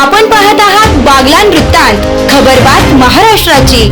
आपण पाहत आहात बागलान वृत्तांत खबरबात महाराष्ट्राची.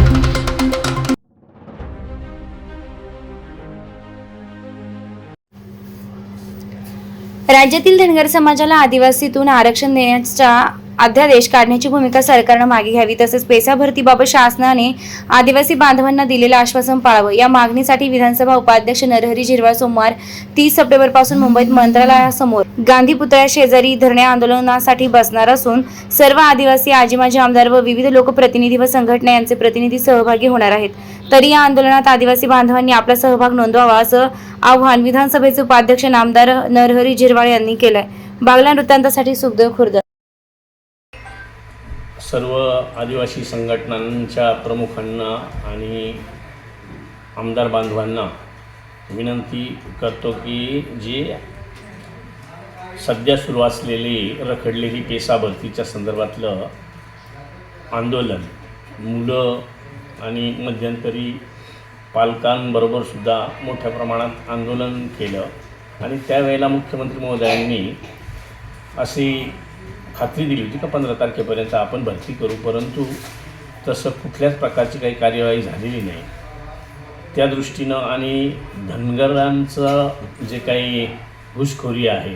राज्यातील धनगर समाजाला आदिवासीतून आरक्षण देण्याच्या अध्यादेश काढण्याची भूमिका सरकारनं मागे घ्यावी तसेच पेसा भरतीबाबत शासनाने आदिवासी बांधवांना दिलेलं आश्वासन पाळावं. या मागणीसाठी विधानसभा उपाध्यक्ष नरहरी झिरवाळ सोमवार तीस सप्टेंबरपासून मुंबईत मंत्रालयासमोर गांधी पुतळ्या शेजारी धरणे आंदोलनासाठी बसणार असून सर्व आदिवासी आजी माजी आमदार व विविध लोकप्रतिनिधी व संघटना यांचे प्रतिनिधी सहभागी होणार आहेत. तरी या आंदोलनात आदिवासी बांधवांनी आपला सहभाग नोंदवावा असं आव्हान विधानसभेचे उपाध्यक्ष नामदार नरहरी झिरवाळ यांनी केलंय. बागला वृत्तांतासाठी सुखदेव खुर्द सर्व आदिवासी संघटनांच्या प्रमुखांना आणि आमदार बांधवांना विनंती करतो की जे सध्या सुरू असलेली रखडलेली पेसा भरतीच्या संदर्भातलं आंदोलन मुलं आणि मध्यंतरी पालकांबरोबरसुद्धा मोठ्या प्रमाणात आंदोलन केलं. आणि त्यावेळेला मुख्यमंत्री महोदयांनी अशी खात्री दिली होती का पंधरा तारखेपर्यंत आपण भरती करू? परंतु तसं कुठल्याच प्रकारची काही कार्यवाही झालेली नाही. त्या दृष्टीनं आणि धनगरांचं जे काही घुसखोरी आहे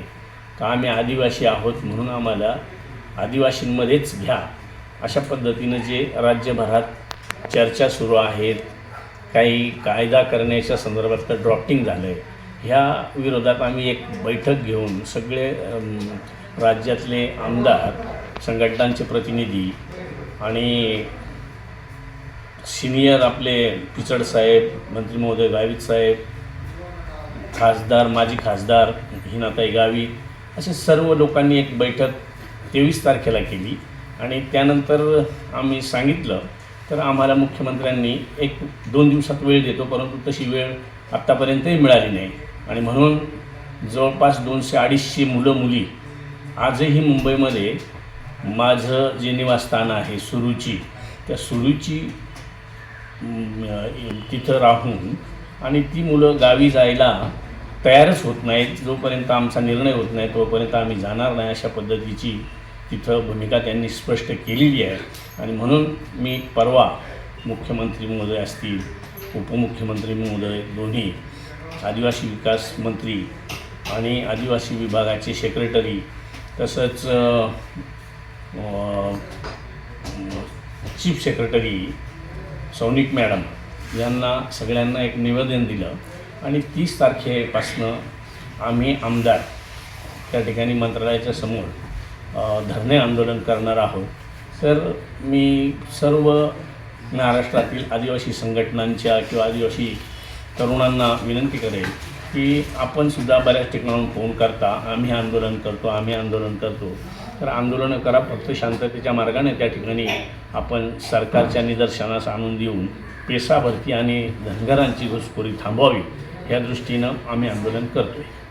का आम्ही आदिवासी आहोत म्हणून आम्हाला आदिवासींमध्येच घ्या. अशा पद्धतीनं जे राज्यभरात चर्चा सुरू आहेत काही कायदा करण्याच्या संदर्भातलं ड्रॉफ्टिंग झालं आहे ह्या विरोधात आम्ही एक बैठक घेऊन सगळे राज्यातले आमदार संघटनांचे प्रतिनिधी आणि सिनियर आपले पिचड साहेब मंत्री महोदय गावित साहेब खासदार माजी खासदार हिनाताई गावित असे सर्व लोकांनी एक बैठक तेवीस तारखेला केली. आणि त्यानंतर आम्ही सांगितलं तर आम्हाला मुख्यमंत्र्यांनी एक दोन दिवसात वेळ देतो परंतु तशी वेळ आत्तापर्यंतही मिळाली नाही. आणि म्हणून जवळपास दोनशे अडीचशे मुलं मुली आजही मुंबईमध्ये माझं जे निवासस्थान आहे सुरुची त्या सुरुची तिथं राहून आणि ती मुलं गावी जायला तयारच होत नाहीत. जोपर्यंत आमचा निर्णय होत नाही तोपर्यंत आम्ही जाणार नाही अशा पद्धतीची तिथं भूमिका त्यांनी स्पष्ट केलेली आहे. आणि म्हणून मी परवा मुख्यमंत्री महोदय असतील उपमुख्यमंत्री महोदय दोन्ही आदिवासी विकास मंत्री आणि आदिवासी विभागाचे सेक्रेटरी तसंच चीफ सेक्रेटरी सौनिक मॅडम यांना सगळ्यांना एक निवेदन दिलं. आणि तीस तारखेपासनं आम्ही आमदार त्या ठिकाणी मंत्रालयाच्या समोर धरणे आंदोलन करणार आहोत. तर मी सर्व महाराष्ट्रातील आदिवासी संघटनांच्या किंवा आदिवासी तरुणांना विनंती करेल की आपण सुद्धा बऱ्याच ठिकाणाहून फोन करता आम्ही आंदोलन करतो आम्ही आंदोलन करतो. तर आंदोलनं करा फक्त शांततेच्या मार्गाने त्या ठिकाणी आपण सरकारच्या निदर्शनास आणून देऊन पेसाभरती आणि धनगरांची घुसखोरी थांबवावी या दृष्टीनं आम्ही आंदोलन करतो आहे